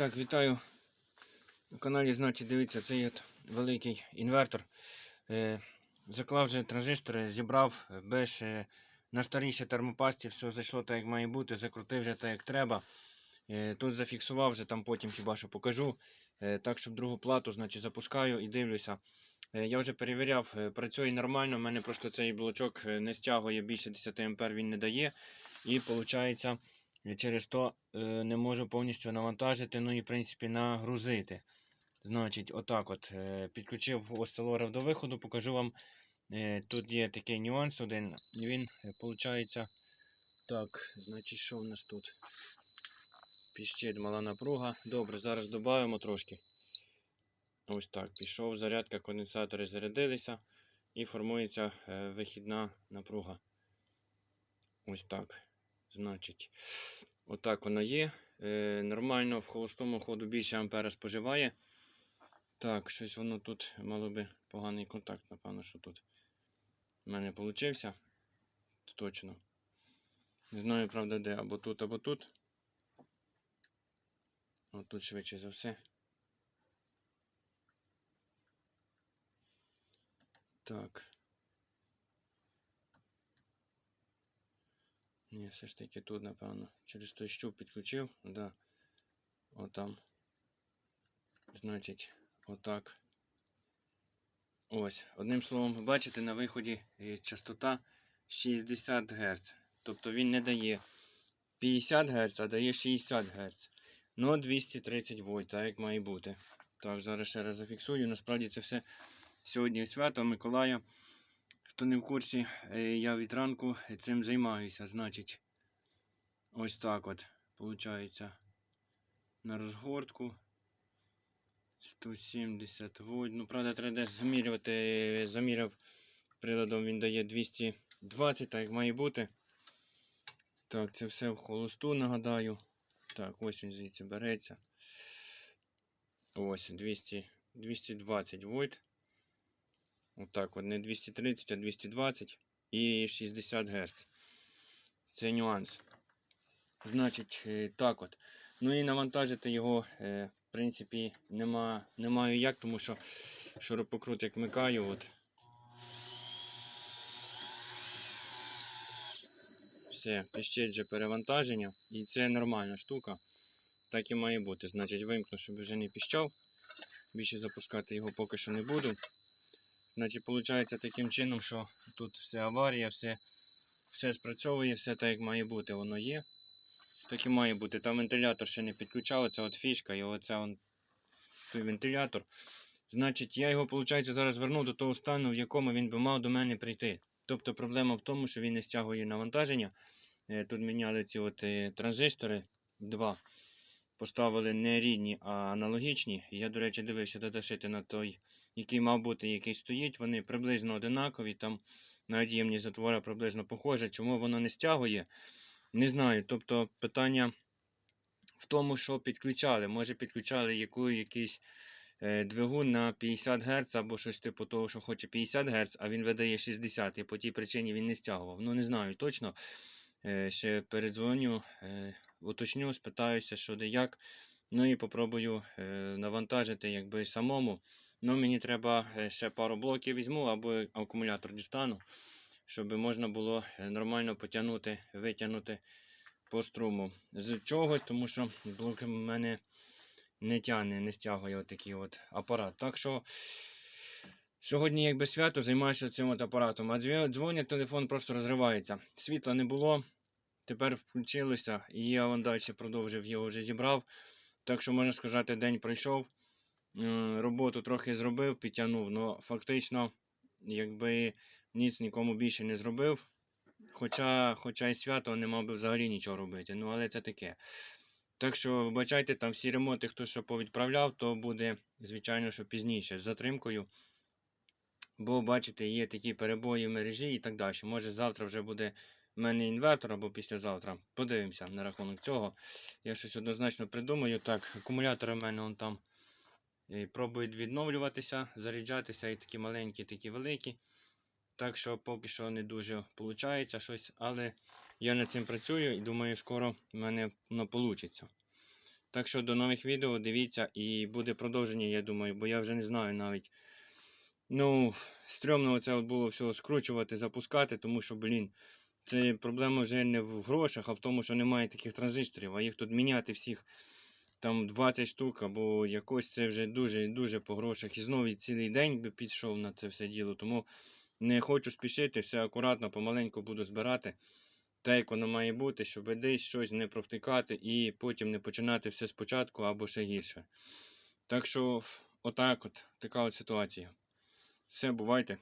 Так, вітаю на каналі. Значить, дивіться, цей от великий інвертор. Е, заклав вже транзистори, зібрав без е, на старішій термопасті, все зайшло так, як має бути, закрутив вже так, як треба. Е, тут зафіксував вже там потім хіба що покажу. Е, так, щоб другу плату, значить, запускаю і дивлюся. Е, я вже перевіряв, е, працює нормально. У мене просто цей блочок е, не стягує більше 10 А він не дає. І виходить. І через то е, не можу повністю навантажити, ну і в принципі нагрузити. Значить, отак от. Е, підключив осцилограф до виходу, покажу вам. Е, тут є такий нюанс один. Він виходить. Так, значить, що в нас тут? Піщить мала напруга. Добре, зараз додаємо трошки. Ось так. Пішов зарядка, конденсатори зарядилися і формується е, вихідна напруга. Ось так. Значить, отак вона є. Е, нормально в холостому ходу більше ампера споживає. Так, щось воно тут мало би поганий контакт, напевно, що тут в мене вийшов. Точно. Не знаю, правда, де, або тут, або тут. От тут швидше за все. Так. Ні, все ж таки тут, напевно. Через той щуп підключив. Да. Отам. Значить, отак. Ось. Одним словом, бачите, на виході е, частота 60 Гц. Тобто він не дає 50 Гц, а дає 60 Гц. Ну, 230 вольт, так як має бути. Так, зараз ще раз зафіксую. Насправді це все сьогодні свято Миколая. Хто не в курсі, е, я від ранку цим займаюся. Значить, ось так от, виходить, на розгортку 170 вольт. Ну, правда, треба десь замірювати. Заміряв приладом, він дає 220, так як має бути. Так, це все в холосту, нагадаю. Так, ось він звідси береться. Ось 200, 220 вольт. Отак, от не 230, а 220 і 60 Гц. Це нюанс. Значить, е, так от. Ну і навантажити його, е, в принципі, нема, не як, тому що шурупокрут як микаю. От. Все, вже перевантаження. І це нормальна штука. Так і має бути. Значить, вимкну, щоб вже не піщав. Більше запускати його поки що не буду. Значить, виходить таким чином, що тут все аварія, все все спрацьовує, все так, як має бути, воно є. Так і має бути. Там вентилятор ще не підключав, це от фішка, і оце он, той вентилятор. Значить, я його, виходить, зараз верну до того стану, в якому він би мав до мене прийти. Тобто проблема в тому, що він не стягує навантаження. Е, Тут міняли ці от е, транзистори два. Поставили не рідні, а аналогічні. Я, до речі, дивився додашити на той, який мав бути, який стоїть. Вони приблизно одинакові. Там навіть ємність затвора приблизно похожа. Чому воно не стягує? Не знаю. Тобто питання в тому, що підключали. Може підключали яку, якийсь е, двигун на 50 Гц або щось типу того, що хоче 50 Гц, а він видає 60 і по тій причині він не стягував. Ну не знаю точно. Е, ще передзвоню, е, уточню, спитаюся, що де як. Ну і попробую е, навантажити якби самому. Ну, мені треба ще пару блоків візьму або акумулятор дістану, щоб можна було нормально потягнути, витягнути по струму. З чогось, тому що блок в мене не тягне, не стягує отакий от апарат. Так що сьогодні, якби свято, займаюся цим от апаратом. А дзвонять, телефон просто розривається. Світла не було. Тепер включилося, і я вон далі продовжив його вже зібрав. Так що, можна сказати, день пройшов. Е, Роботу трохи зробив, підтягнув, але фактично, якби ніц нікому більше не зробив. Хоча, хоча і свято не мав би взагалі нічого робити. Ну, але це таке. Так що, вибачайте, там всі ремонти, хто що повідправляв, то буде, звичайно, що пізніше з затримкою. Бо, бачите, є такі перебої в мережі і так далі. Може, завтра вже буде в мене інвертор або післязавтра. Подивимося на рахунок цього. Я щось однозначно придумаю. Так, акумулятори в мене вон там е, пробують відновлюватися, заряджатися і такі маленькі, і такі великі. Так що поки що не дуже виходить щось, але я над цим працюю і думаю, скоро в мене воно вийде. Так що до нових відео дивіться і буде продовження, я думаю, бо я вже не знаю навіть. Ну, стрьомно от було все скручувати, запускати, тому що, блін, це проблема вже не в грошах, а в тому, що немає таких транзисторів, а їх тут міняти всіх там 20 штук, або якось це вже дуже-дуже по грошах. І знову цілий день би пішов на це все діло. Тому не хочу спішити, все акуратно, помаленьку буду збирати. Так, як воно має бути, щоб десь щось не провтикати і потім не починати все спочатку або ще гірше. Так що, отак от, така от ситуація. Все, бувайте.